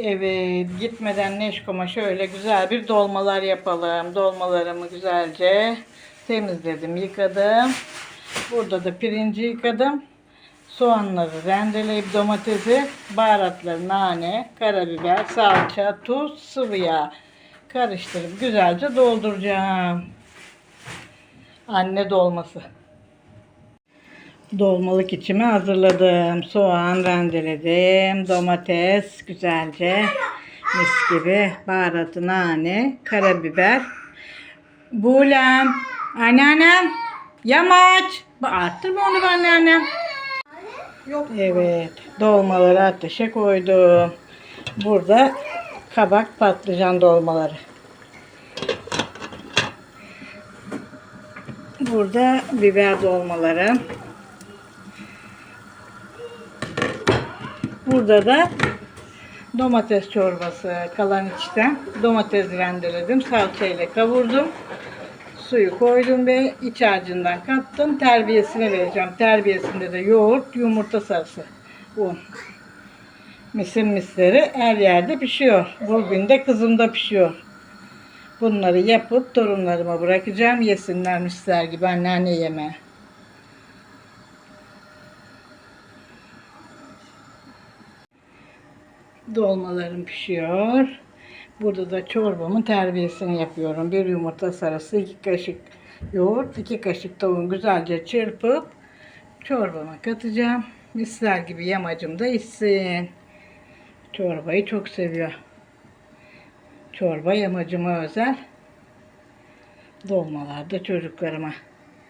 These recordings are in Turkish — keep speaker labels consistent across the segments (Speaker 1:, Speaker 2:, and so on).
Speaker 1: Evet, gitmeden Neşkom'a şöyle güzel bir dolmalar yapalım. Dolmalarımı güzelce temizledim, yıkadım. Burada da pirinci yıkadım. Soğanları rendeleyip domatesi, baharatları, nane, karabiber, salça, tuz, sıvı yağ karıştırıp güzelce dolduracağım. Anne dolması. Dolmalık içimi hazırladım. Soğan rendeledim. Domates güzelce mis gibi. Baharatı nane, karabiber. Bulem. Anneannem. Yamaç. Arttırma onu anneannem.
Speaker 2: Yok.
Speaker 1: Evet. Dolmaları ateşe koydum. Burada kabak patlıcan dolmaları. Burada biber dolmaları. Burada da domates çorbası kalan içten. Domates rendeledim. Salçayla kavurdum. Suyu koydum ve iç harcından kattım. Terbiyesine vereceğim. Terbiyesinde de yoğurt, yumurta sarısı, un. Misin misleri her yerde pişiyor. Bugün de kızımda pişiyor. Bunları yapıp torunlarıma bırakacağım. Yesinler misler gibi anneanne yemeği. Dolmalarım pişiyor. Burada da çorbamın terbiyesini yapıyorum. Bir yumurta sarısı, iki kaşık yoğurt, iki kaşık tavuğu güzelce çırpıp çorbama katacağım. Misler gibi yamacım da içsin. Çorbayı çok seviyor. Çorba yamacıma özel. Dolmalar da çocuklarıma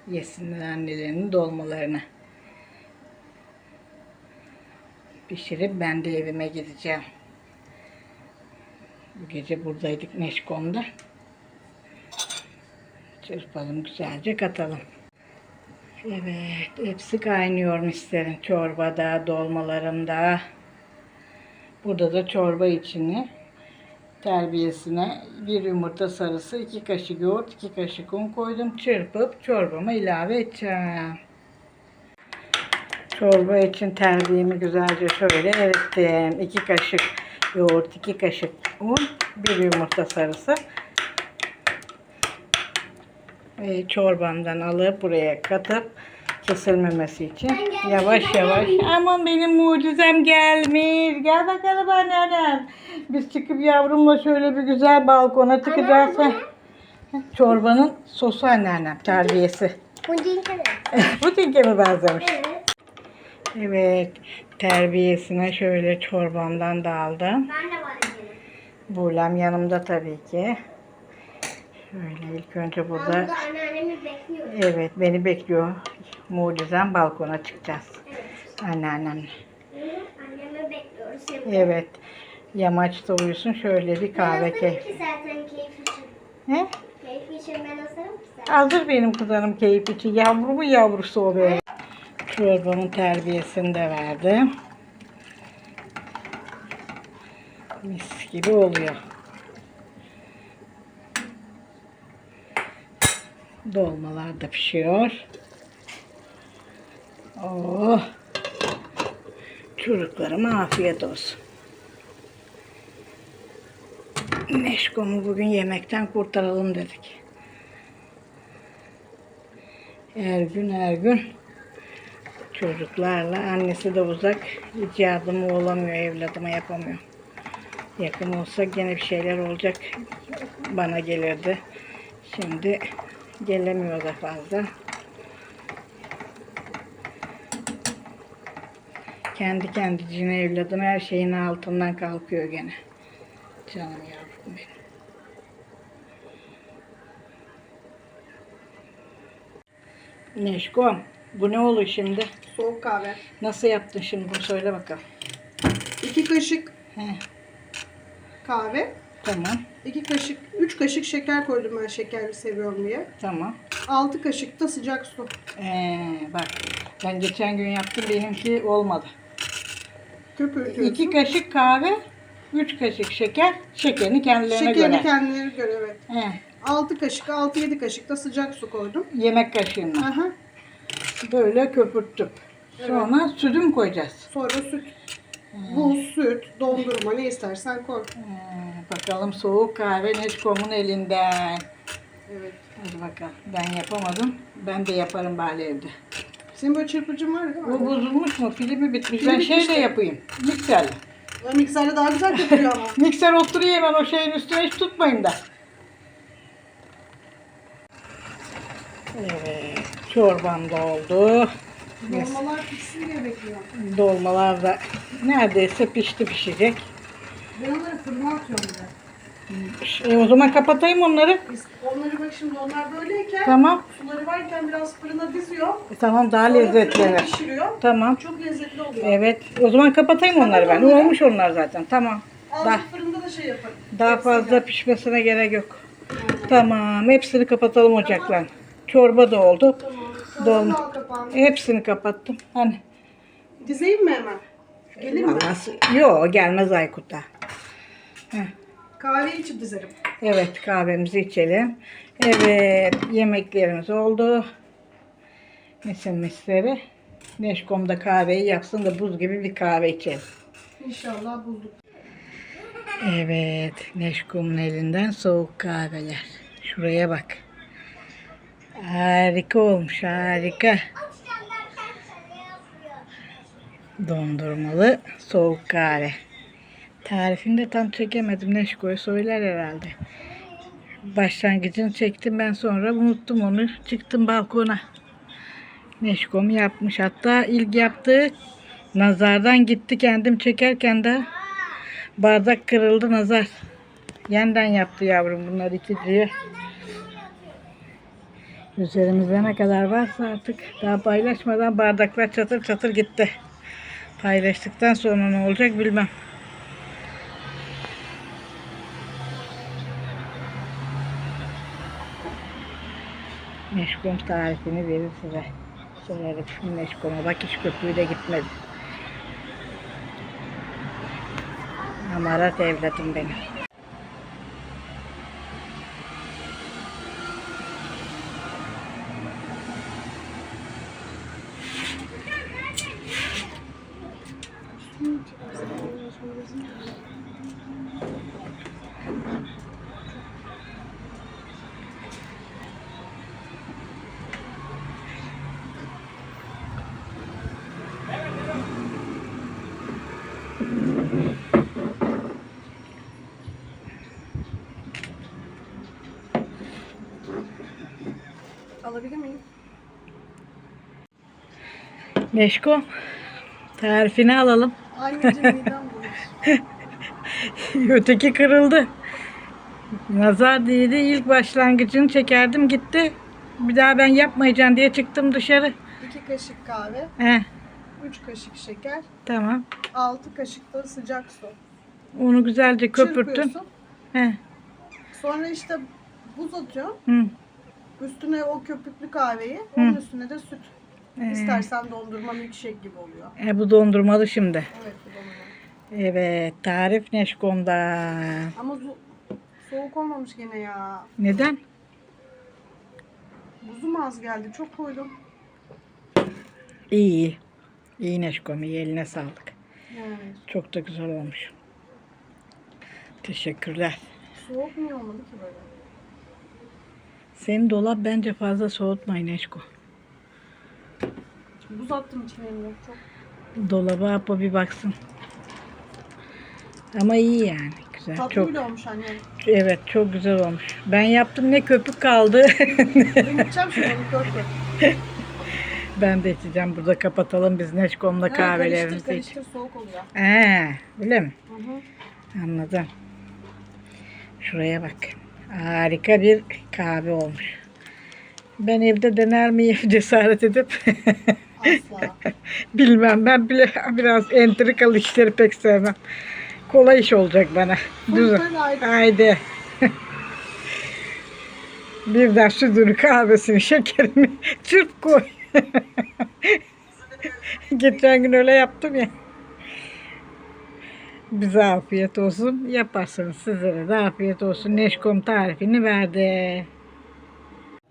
Speaker 1: yesinler annelerinin dolmalarını. Pişirip ben de evime gideceğim. Bu gece buradaydık Neşkom'da. Çırpalım güzelce katalım. Evet hepsi kaynıyor mislerin çorbada, dolmalarımda. Burada da çorba içini terbiyesine bir yumurta sarısı, iki kaşık yoğurt, iki kaşık un koydum. Çırpıp çorbama ilave edeceğim. Çorba için terbiyemi güzelce şöyle erittim. İki kaşık yoğurt, iki kaşık un, bir yumurta sarısı. Ve çorbamdan alıp buraya katıp kesilmemesi için yavaş yavaş. Aman benim mucizem gelmiş. Gel bakalım anneannem. Biz çıkıp yavrumla şöyle bir güzel balkona çıkacağız. Çorbanın sosu anneannem terbiyesi. Bu dinke mi benzemiş?
Speaker 2: Evet.
Speaker 1: Evet, terbiyesine şöyle çorbamdan da aldım.
Speaker 2: Ben.
Speaker 1: Buğlem yanımda tabii ki. Şöyle ilk önce
Speaker 2: Ben
Speaker 1: burada,
Speaker 2: anneannemi
Speaker 1: evet beni bekliyor. Mucizem balkona çıkacağız.
Speaker 2: Evet.
Speaker 1: Anneannemle.
Speaker 2: Annemi bekliyoruz şimdi.
Speaker 1: Evet, yamaçta uyusun şöyle bir
Speaker 2: Ben
Speaker 1: kahve keyif.
Speaker 2: ki zaten keyif için.
Speaker 1: He?
Speaker 2: Keyif için ben hazırım ki zaten.
Speaker 1: Hazır benim kızarım keyif için. Yavrumun yavrusu o be. Çorbamın terbiyesini de verdim. Mis gibi oluyor. Dolmalar da pişiyor. Oh. Çocuklarıma afiyet olsun. Neşkom'u bugün yemekten kurtaralım dedik. Her gün her gün çocuklarla annesi de uzak hiç yardımı olamıyor evladıma yapamıyor. Yakın olsa gene bir şeyler olacak bana gelirdi. Şimdi gelemiyor da fazla. Kendi kendicine evladım her şeyin altından kalkıyor gene. Canım yavrum benim. Neşkom, bu ne olur şimdi?
Speaker 3: Soğuk kahve.
Speaker 1: Nasıl yaptın şimdi bunu söyle bakalım.
Speaker 3: 2 kaşık
Speaker 1: He,
Speaker 3: kahve.
Speaker 1: tamam,
Speaker 3: 2 kaşık, 3 kaşık şeker koydum ben şekerli seviyorum diye.
Speaker 1: tamam.
Speaker 3: 6 kaşık da sıcak su.
Speaker 1: Ee, bak, ben geçen gün yaptım, benimki olmadı.
Speaker 3: Köpürtüyorsun.
Speaker 1: İki kaşık kahve, üç kaşık şeker, şekerini kendilerine
Speaker 3: Şekerini
Speaker 1: göre.
Speaker 3: kendileri göre evet.
Speaker 1: He,
Speaker 3: 6 kaşık, 6-7 kaşık da sıcak su koydum.
Speaker 1: yemek kaşığına.
Speaker 3: Aha.
Speaker 1: Böyle köpürttüm. Sonra sütü mü koyacağız?
Speaker 3: Sonra süt. Buz, süt, dondurma ne istersen koy.
Speaker 1: Ee, bakalım soğuk kahve Neşkom'un elinden.
Speaker 3: Evet.
Speaker 1: Hadi bakalım. Ben yapamadım. Ben de yaparım bari evde.
Speaker 3: Senin böyle çırpıcın var değil mi?
Speaker 1: Bu bozulmuş mu? Filmi bitmiş.
Speaker 3: Filmi
Speaker 1: ben şeyle
Speaker 3: bitmişti.
Speaker 1: yapayım. Mikserle.
Speaker 3: Ya Mikserle daha güzel köpürüyor ama.
Speaker 1: Mikser oturuyor hemen o şeyin üstüne hiç tutmayın da. Evet. Çorbam da oldu.
Speaker 3: Dolmalar pişsin diye bekliyorum.
Speaker 1: Dolmalar da neredeyse pişti pişecek.
Speaker 3: Ben onları fırına atıyorum de.
Speaker 1: E, o zaman kapatayım onları.
Speaker 3: Onları bak şimdi onlar böyleyken
Speaker 1: Tamam.
Speaker 3: suları varken biraz fırına diziyor.
Speaker 1: E, tamam daha
Speaker 3: Sonra
Speaker 1: evet.
Speaker 3: pişiriyor.
Speaker 1: Tamam.
Speaker 3: Çok lezzetli oluyor.
Speaker 1: Evet. O zaman kapatayım onları ben.
Speaker 3: onları.
Speaker 1: Olmuş onlar zaten. Tamam. Daha,
Speaker 3: Azıcık fırında da şey yaparım.
Speaker 1: daha
Speaker 3: Hepsiyle.
Speaker 1: fazla pişmesine gerek yok. Tamam. Hepsini kapatalım ocaklar. Çorba da oldu.
Speaker 3: Tamam.
Speaker 1: Dolma.
Speaker 3: Kapağını.
Speaker 1: Hepsini kapattım. Hani.
Speaker 3: Dizeyim mi hemen? Gelir mi?
Speaker 1: Yok gelmez Aykut'a. Heh.
Speaker 3: Kahve içip dizerim.
Speaker 1: Evet kahvemizi içelim. Evet yemeklerimiz oldu. Misin misleri. Neşkom da kahveyi yapsın da buz gibi bir kahve içelim.
Speaker 3: İnşallah bulduk.
Speaker 1: Evet Neşkom'un elinden soğuk kahveler. Şuraya bak. Harika olmuş harika. Dondurmalı soğuk kahve. Tarifini de tam çekemedim. Neşko'ya söyler herhalde. Başlangıcını çektim ben sonra unuttum onu. Çıktım balkona. Neşkom yapmış. Hatta ilk yaptığı nazardan gitti kendim çekerken de bardak kırıldı nazar. Yeniden yaptı yavrum bunlar ikiciyi. Üzerimizde ne kadar varsa artık daha paylaşmadan bardaklar çatır çatır gitti. Paylaştıktan sonra ne olacak bilmem. Meşgum tarifini verir size. Söylerim meşguma. Bak hiç köpüğü de gitmedi. Amarat evladım benim.
Speaker 3: Alabilir miyim?
Speaker 1: Meşko tarifini alalım.
Speaker 3: Anneciğim midem bulanır.
Speaker 1: Öteki kırıldı. Nazar değdi. İlk başlangıcını çekerdim gitti. Bir daha ben yapmayacağım diye çıktım dışarı.
Speaker 3: İki kaşık kahve,
Speaker 1: He,
Speaker 3: üç kaşık şeker,
Speaker 1: tamam.
Speaker 3: altı kaşık da sıcak su.
Speaker 1: Onu güzelce.
Speaker 3: Çırpıyorsun.
Speaker 1: He,
Speaker 3: Sonra işte buz atıyorsun.
Speaker 1: hı.
Speaker 3: Üstüne o köpüklü kahveyi, onun üstüne de süt.
Speaker 1: Ee.
Speaker 3: İstersen dondurma milkshake gibi oluyor.
Speaker 1: E, bu dondurmalı şimdi.
Speaker 3: Evet.
Speaker 1: Evet, tarif Neşkom'da.
Speaker 3: Ama bu soğuk olmamış gene ya.
Speaker 1: Neden?
Speaker 3: Buzum az geldi. Çok koydum.
Speaker 1: İyi, iyi. Neşkom, iyi eline sağlık.
Speaker 3: Yani
Speaker 1: Çok da güzel olmuş. Teşekkürler.
Speaker 3: soğuk niye olmadı ki böyle?
Speaker 1: Senin dolap bence fazla soğutmayın Neşko.
Speaker 3: Buz attım içine. Çok
Speaker 1: Dolaba apa bir baksın. Ama iyi yani. Güzel.
Speaker 3: tatlı
Speaker 1: çok
Speaker 3: bile olmuş anne.
Speaker 1: Evet, çok güzel olmuş. Ben yaptım ne köpük kaldı.
Speaker 3: Ben içeceğim şimdi
Speaker 1: ben de içeceğim. Burada kapatalım biz Neşkom'la
Speaker 3: Karıştır
Speaker 1: kahvelerimizi. iç-
Speaker 3: karıştır soğuk oluyor.
Speaker 1: Ee, öyle mi?
Speaker 3: Hı hı.
Speaker 1: Anladım. Şuraya bak. Harika bir kahve olmuş. Ben evde dener miyim cesaret edip?
Speaker 3: Asla.
Speaker 1: Bilmem ben bile biraz entrikalı işleri pek sevmem. Kolay iş olacak bana. Düz.
Speaker 3: Fırfır ayrı.
Speaker 1: Haydi. Birden sütünü, kahvesini, şekerini çırp koy. Geçen gün öyle yaptım ya. Bize afiyet olsun. Yaparsınız sizlere de afiyet olsun. Neşkom tarifini verdi.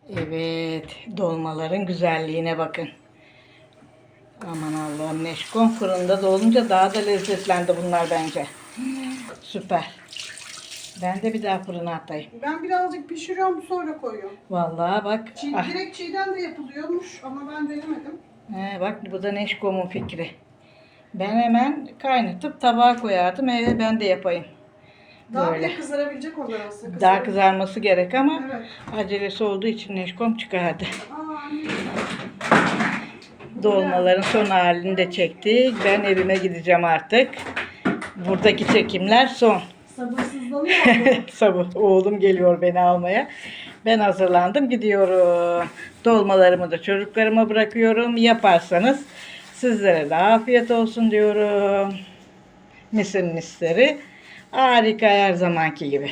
Speaker 1: Evet, dolmaların güzelliğine bakın. Aman Allah'ım neşkom fırında da olunca daha da lezzetlendi bunlar bence. Süper. Ben de bir daha fırına atayım.
Speaker 3: Ben birazcık pişiriyorum sonra koyuyorum.
Speaker 1: Vallahi bak.
Speaker 3: Çiğ,
Speaker 1: ah,
Speaker 3: Direkt çiğden de yapılıyormuş ama ben denemedim.
Speaker 1: he, bak bu da neşkomun fikri. Ben hemen kaynatıp tabağa koyardım. Eve ben de yapayım.
Speaker 3: Daha
Speaker 1: Böyle.
Speaker 3: bile kızarabilecek onlar aslında.
Speaker 1: Daha kızarması gerek ama
Speaker 3: Evet.
Speaker 1: acelesi olduğu için neşkom çıkardı.
Speaker 3: Aa.
Speaker 1: Dolmaların son halini de çektik. Ben evime gideceğim artık. Buradaki çekimler son.
Speaker 3: Sabırsızlanıyor.
Speaker 1: Sabah oğlum geliyor beni almaya. Ben hazırlandım gidiyorum. Dolmalarımı da çocuklarıma bırakıyorum. Yaparsanız sizlere de afiyet olsun diyorum. Misin misleri. Harika her zamanki gibi.